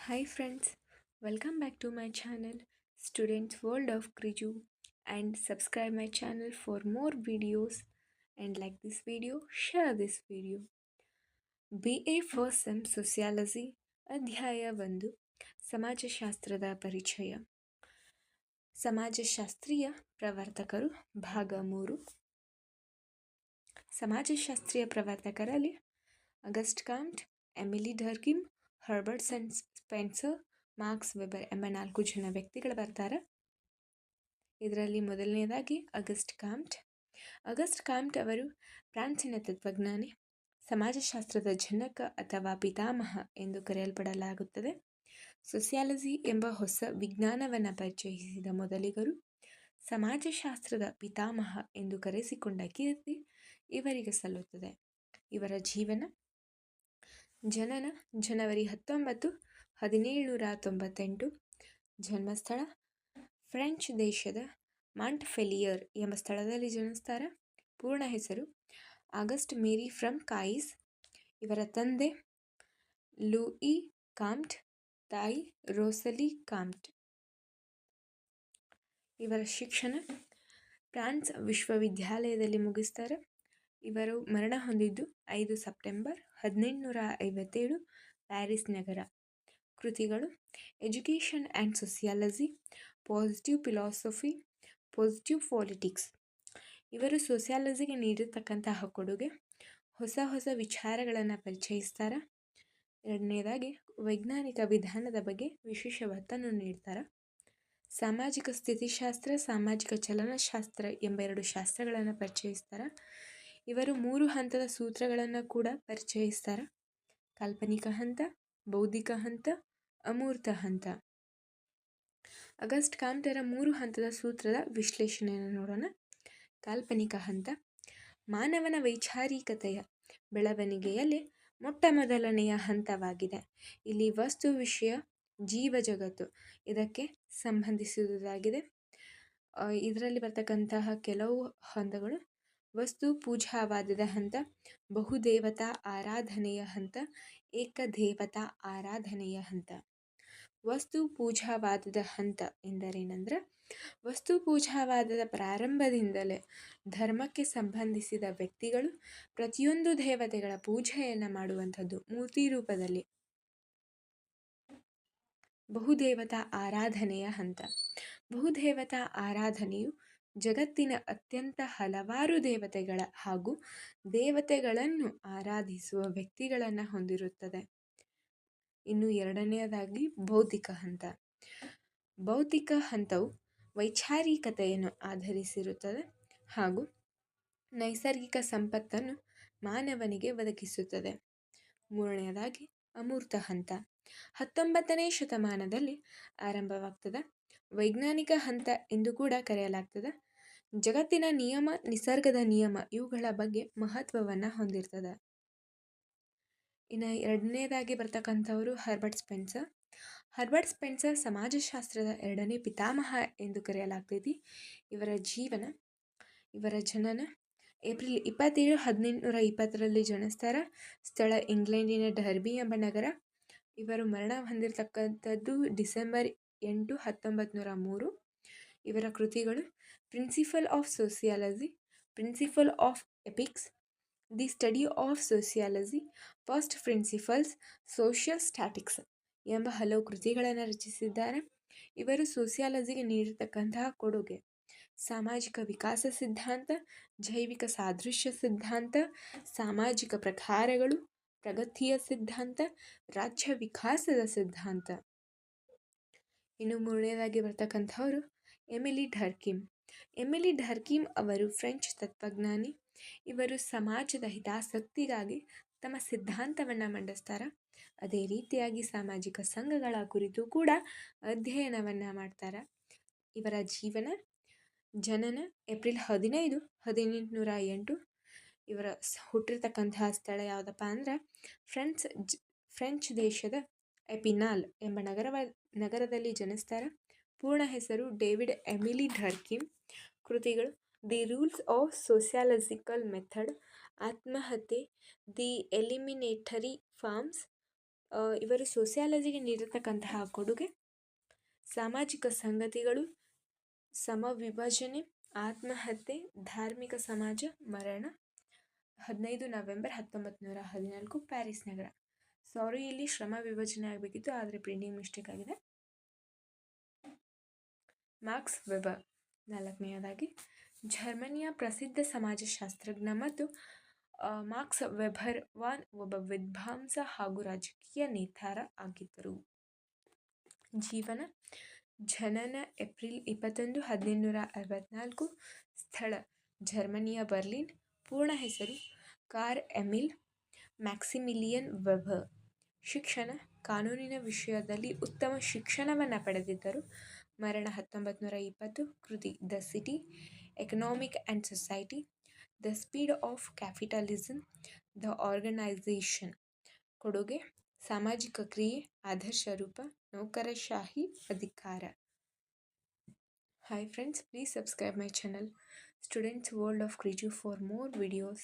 Hi friends, welcome back to my channel Students World of Kriju and subscribe my channel for more videos and like this video, share this video. B A first sem sociology ಅಧ್ಯಾಯ ಒಂದು ಸಮಾಜಶಾಸ್ತ್ರದ ಪರಿಚಯ ಸಮಾಜಶಾಸ್ತ್ರೀಯ ಪ್ರವರ್ತಕರು ಭಾಗ ಮೂರು ಸಮಾಜಶಾಸ್ತ್ರೀಯ ಪ್ರವರ್ತಕರಲ್ಲಿ Auguste Comte Emile Durkheim Herbert Spencer Spencer Marx, Weber ಎಂಬ ನಾಲ್ಕು ಜನ ವ್ಯಕ್ತಿಗಳು ಬರ್ತಾರೆ. ಇದರಲ್ಲಿ ಮೊದಲನೇದಾಗಿ ಅಗಸ್ಟ್ ಕಾಮ್ಟ್. ಅಗಸ್ಟ್ ಕಾಮ್ಟ್ ಅವರು ಫ್ರಾನ್ಸಿನ ತತ್ವಜ್ಞಾನಿ, ಸಮಾಜಶಾಸ್ತ್ರದ ಜನಕ ಅಥವಾ ಪಿತಾಮಹ ಎಂದು ಕರೆಯಲ್ಪಡಲಾಗುತ್ತದೆ. ಸೊಸಿಯಾಲಜಿ ಎಂಬ ಹೊಸ ವಿಜ್ಞಾನವನ್ನು ಪರಿಚಯಿಸಿದ ಮೊದಲಿಗರು ಸಮಾಜಶಾಸ್ತ್ರದ ಪಿತಾಮಹ ಎಂದು ಕರೆಸಿಕೊಂಡ ಕೀರ್ತಿ ಇವರಿಗೆ ಸಲ್ಲುತ್ತದೆ. ಇವರ ಜೀವನ ಜನನ ಜನವರಿ ಹತ್ತೊಂಬತ್ತು ಹದಿನೇಳುನೂರ ತೊಂಬತ್ತೆಂಟು ಜನ್ಮಸ್ಥಳ ಫ್ರೆಂಚ್ ದೇಶದ ಮಾಂಟ್ಫೆಲಿಯರ್ ಎಂಬ ಸ್ಥಳದಲ್ಲಿ ಜನಿಸ್ತಾರೆ ಪೂರ್ಣ ಹೆಸರು ಆಗಸ್ಟ್ ಮೇರಿ ಫ್ರಮ್ ಕಾಯಿಸ್. ಇವರ ತಂದೆ ಲೂಯಿ ಕಾಮ್ಟ್ ತಾಯಿ ರೋಸಲಿ ಕಾಮ್ಟ್ ಇವರ ಶಿಕ್ಷಣ ಫ್ರಾನ್ಸ್ ವಿಶ್ವವಿದ್ಯಾಲಯದಲ್ಲಿ ಮುಗಿಸ್ತಾರೆ. ಇವರು ಮರಣ ಹೊಂದಿದ್ದು ಐದು ಸೆಪ್ಟೆಂಬರ್ ಹದಿನೆಂಟುನೂರ ಐವತ್ತೇಳು ಪ್ಯಾರಿಸ್ ನಗರ. ಕೃತಿಗಳು education and sociology positive philosophy positive politics ಇವರು ಸೊಸಿಯಾಲಜಿಗೆ ನೀಡಿರ್ತಕ್ಕಂತಹ ಕೊಡುಗೆ ಹೊಸ ಹೊಸ ವಿಚಾರಗಳನ್ನು ಪರಿಚಯಿಸ್ತಾರೆ. ಎರಡನೇದಾಗಿ ವೈಜ್ಞಾನಿಕ ವಿಧಾನದ ಬಗ್ಗೆ ವಿಶೇಷ ಒತ್ತನ್ನು ನೀಡ್ತಾರೆ. ಸಾಮಾಜಿಕ ಸ್ಥಿತಿಶಾಸ್ತ್ರ, ಸಾಮಾಜಿಕ ಚಲನಶಾಸ್ತ್ರ ಎಂಬ ಎರಡು ಶಾಸ್ತ್ರಗಳನ್ನು ಪರಿಚಯಿಸ್ತಾರೆ. ಇವರು ಮೂರು ಹಂತದ ಸೂತ್ರಗಳನ್ನು ಕೂಡ ಪರಿಚಯಿಸ್ತಾರೆ. ಕಾಲ್ಪನಿಕ ಹಂತ, ಬೌದ್ಧಿಕ ಹಂತ ಅಮೂರ್ತ ಹಂತ. ಅಗಸ್ಟ್ ಕಾಮ್ಟರ ಮೂರು ಹಂತದ ಸೂತ್ರದ ವಿಶ್ಲೇಷಣೆಯನ್ನು ನೋಡೋಣ. ಕಾಲ್ಪನಿಕ ಹಂತ. ಮಾನವನ ವೈಚಾರಿಕತೆಯ ಬೆಳವಣಿಗೆಯಲ್ಲಿ ಮೊಟ್ಟ ಮೊದಲನೆಯ ಹಂತವಾಗಿದೆ. ಇಲ್ಲಿ ವಸ್ತು ವಿಷಯ, ಜೀವ ಜಗತ್ತು ಇದಕ್ಕೆ ಸಂಬಂಧಿಸುವುದಾಗಿದೆ ಇದರಲ್ಲಿ ಬರ್ತಕ್ಕಂತಹ ಕೆಲವು ಹಂತಗಳು. ವಸ್ತು ಪೂಜಾವಾದದ ಹಂತ, ಬಹುದೇವತಾ ಆರಾಧನೆಯ ಹಂತ, ಏಕದೇವತಾ ಆರಾಧನೆಯ ಹಂತ. ವಸ್ತು ಪೂಜಾವಾದದ ಹಂತ ಎಂದರೇನಂದ್ರೆ, ವಸ್ತು ಪೂಜಾವಾದದ ಪ್ರಾರಂಭದಿಂದಲೇ ಧರ್ಮಕ್ಕೆ ಸಂಬಂಧಿಸಿದ ವ್ಯಕ್ತಿಗಳು ಪ್ರತಿಯೊಂದು ದೇವತೆಗಳ ಪೂಜೆಯನ್ನು ಮಾಡುವಂಥದ್ದು ಮೂರ್ತಿ ರೂಪದಲ್ಲಿ. ಬಹುದೇವತಾ ಆರಾಧನೆಯ ಹಂತ. ಬಹುದೇವತಾ ಆರಾಧನೆಯು ಜಗತ್ತಿನ ಅತ್ಯಂತ ಹಲವಾರು ದೇವತೆಗಳ ಹಾಗೂ ದೇವತೆಗಳನ್ನು ಆರಾಧಿಸುವ ವ್ಯಕ್ತಿಗಳನ್ನು ಹೊಂದಿರುತ್ತದೆ. ಇನ್ನು ಎರಡನೆಯದಾಗಿ ಭೌತಿಕ ಹಂತ. ಭೌತಿಕ ಹಂತವು ವೈಚಾರಿಕತೆಯನ್ನು ಆಧರಿಸಿರುತ್ತದೆ ಹಾಗೂ ನೈಸರ್ಗಿಕ ಸಂಪತ್ತನ್ನು ಮಾನವನಿಗೆ ಒದಗಿಸುತ್ತದೆ. ಮೂರನೆಯದಾಗಿ ಅಮೂರ್ತ ಹಂತ. ಹತ್ತೊಂಬತ್ತನೇ ಶತಮಾನದಲ್ಲಿ ಆರಂಭವಾಗ್ತದೆ. ವೈಜ್ಞಾನಿಕ ಹಂತ ಎಂದು ಕೂಡ ಕರೆಯಲಾಗ್ತದೆ. ಜಗತ್ತಿನ ನಿಯಮ, ನಿಸರ್ಗದ ನಿಯಮ ಇವುಗಳ ಬಗ್ಗೆ ಮಹತ್ವವನ್ನು ಹೊಂದಿರ್ತದೆ. ಇನ್ನು ಎರಡನೇದಾಗಿ ಬರ್ತಕ್ಕಂಥವರು ಹರ್ಬರ್ಟ್ ಸ್ಪೆನ್ಸರ್. ಹರ್ಬರ್ಟ್ ಸ್ಪೆನ್ಸರ್ ಸಮಾಜಶಾಸ್ತ್ರದ ಎರಡನೇ ಪಿತಾಮಹ ಎಂದು ಕರೆಯಲಾಗ್ತೈತಿ. ಇವರ ಜೀವನ, ಇವರ ಜನನ, ಏಪ್ರಿಲ್ ಇಪ್ಪತ್ತೇಳು ಹದಿನೆಂಟುನೂರ ಇಪ್ಪತ್ತರಲ್ಲಿ ಜನಿಸ್ತಾರ ಸ್ಥಳ ಇಂಗ್ಲೆಂಡಿನ ಡರ್ಬಿ ಎಂಬ ನಗರ. ಇವರು ಮರಣ ಹೊಂದಿರತಕ್ಕಂಥದ್ದು ಡಿಸೆಂಬರ್ ಎಂಟು ಹತ್ತೊಂಬತ್ತು ನೂರ ಮೂರು. ಇವರ ಕೃತಿಗಳು principle of sociology, principle of ethics the study of sociology first principles social statics ಎಂಬ ಹಲವು ಕೃತಿಗಳನ್ನು ರಚಿಸಿದ್ದಾರೆ. ಇವರು ಸೋಷಿಯಾಲಜಿಗೆ ನೀಡಿರ್ತಕ್ಕಂತಹ ಕೊಡುಗೆ. ಸಾಮಾಜಿಕ ವಿಕಾಸ ಸಿದ್ಧಾಂತ, ಜೈವಿಕ ಸಾದೃಶ್ಯ ಸಿದ್ಧಾಂತ, ಸಾಮಾಜಿಕ ಪ್ರಕಾರಗಳು, ಪ್ರಗತಿಯ ಸಿದ್ಧಾಂತ, ರಾಜ್ಯ ವಿಕಾಸದ ಸಿದ್ಧಾಂತ. ಇನ್ನು ಮೂರನೇದಾಗಿ ಬರ್ತಕ್ಕಂಥವರು ಎಮಿಲಿ ಢರ್ಕಿಮ್. ಎಮಿಲಿ ಢರ್ಕಿಮ್ ಅವರು ಫ್ರೆಂಚ್ ತತ್ವಜ್ಞಾನಿ. ಇವರು ಸಮಾಜದ ಹಿತಾಸಕ್ತಿಗಾಗಿ ತಮ್ಮ ಸಿದ್ಧಾಂತವನ್ನು ಮಂಡಿಸ್ತಾರೆ. ಅದೇ ರೀತಿಯಾಗಿ ಸಾಮಾಜಿಕ ಸಂಘಗಳ ಕುರಿತು ಕೂಡ ಅಧ್ಯಯನವನ್ನು ಮಾಡ್ತಾರೆ. ಇವರ ಜೀವನ ಜನನ ಏಪ್ರಿಲ್ ಹದಿನೈದು ಹದಿನೆಂಟುನೂರ ಎಂಟು ಇವರ ಹುಟ್ಟಿರ್ತಕ್ಕಂತಹ ಸ್ಥಳ ಯಾವುದಪ್ಪ ಅಂದ್ರೆ ಫ್ರೆಂಚ್ ಫ್ರೆಂಚ್ ದೇಶದ ಎಪಿನಾಲ್ ಎಂಬ ನಗರವ, ನಗರದಲ್ಲಿ ಜನಿಸ್ತಾರೆ. ಪೂರ್ಣ ಹೆಸರು ಡೇವಿಡ್ ಎಮಿಲಿ ಢರ್ಕಿಮ್ ಕೃತಿಗಳು the rules of sociological method ಆತ್ಮಹತ್ಯೆ ದಿ ಎಲಿಮಿನೇಟರಿ ಫಾರ್ಮ್ಸ್ ಇವರು ಸೋಷಿಯಾಲಜಿಗೆ ನೀಡಿರ್ತಕ್ಕಂತಹ ಕೊಡುಗೆ, ಸಾಮಾಜಿಕ ಸಂಗತಿಗಳು, ಸಮವಿಭಜನೆ, ಆತ್ಮಹತ್ಯೆ, ಧಾರ್ಮಿಕ ಸಮಾಜ, ಮರಣ, ಹದಿನೈದು ನವೆಂಬರ್ ಹತ್ತೊಂಬತ್ತು ನೂರ ಹದಿನಾಲ್ಕು ಪ್ಯಾರಿಸ್ ನಗರ. ಸಾರಿ ಇಲ್ಲಿ ಶ್ರಮ ವಿಭಜನೆ ಆಗಬೇಕಿತ್ತು, ಆದರೆ ಪ್ರಿಂಟಿಂಗ್ ಮಿಸ್ಟೇಕ್ ಆಗಿದೆ. ಮಾರ್ಕ್ಸ್ ವೆಬರ್ ನಾಲ್ಕನೆಯದಾಗಿ. ಜರ್ಮನಿಯ ಪ್ರಸಿದ್ಧ ಸಮಾಜಶಾಸ್ತ್ರಜ್ಞ ಮತ್ತು ಮಾರ್ಕ್ಸ್ ವೆಬರ್ ವಾನ್ ಒಬ್ಬ ವಿದ್ವಾಂಸ ಹಾಗೂ ರಾಜಕೀಯ ನೇತಾರ ಆಗಿದ್ದರು. ಜೀವನ ಜನನ ಏಪ್ರಿಲ್ ಇಪ್ಪತ್ತೊಂದು, ಹದಿನೆಂಟುನೂರ ಅರವತ್ನಾಲ್ಕು ಸ್ಥಳ, ಜರ್ಮನಿಯ ಬರ್ಲಿನ್. ಪೂರ್ಣ ಹೆಸರು ಕಾರ್ ಎಮಿಲ್ ಮ್ಯಾಕ್ಸಿಮಿಲಿಯನ್ ವೆಬರ್. ಶಿಕ್ಷಣ ಕಾನೂನಿನ ವಿಷಯದಲ್ಲಿ ಉತ್ತಮ ಶಿಕ್ಷಣವನ್ನು ಪಡೆದಿದ್ದರು. ಮರಣ ಹತ್ತೊಂಬತ್ತು ನೂರ ಇಪ್ಪತ್ತು, ಕೃತಿ the city economic and society the speed of capitalism the organisation ಕೊಡುಗೆ ಸಾಮಾಜಿಕ ಕ್ರಿಯೆ, ಆದರ್ಶ ರೂಪ, ನೌಕರಶಾಹಿ, ಅಧಿಕಾರ. Hi friends please subscribe my channel students world of Kriju for more videos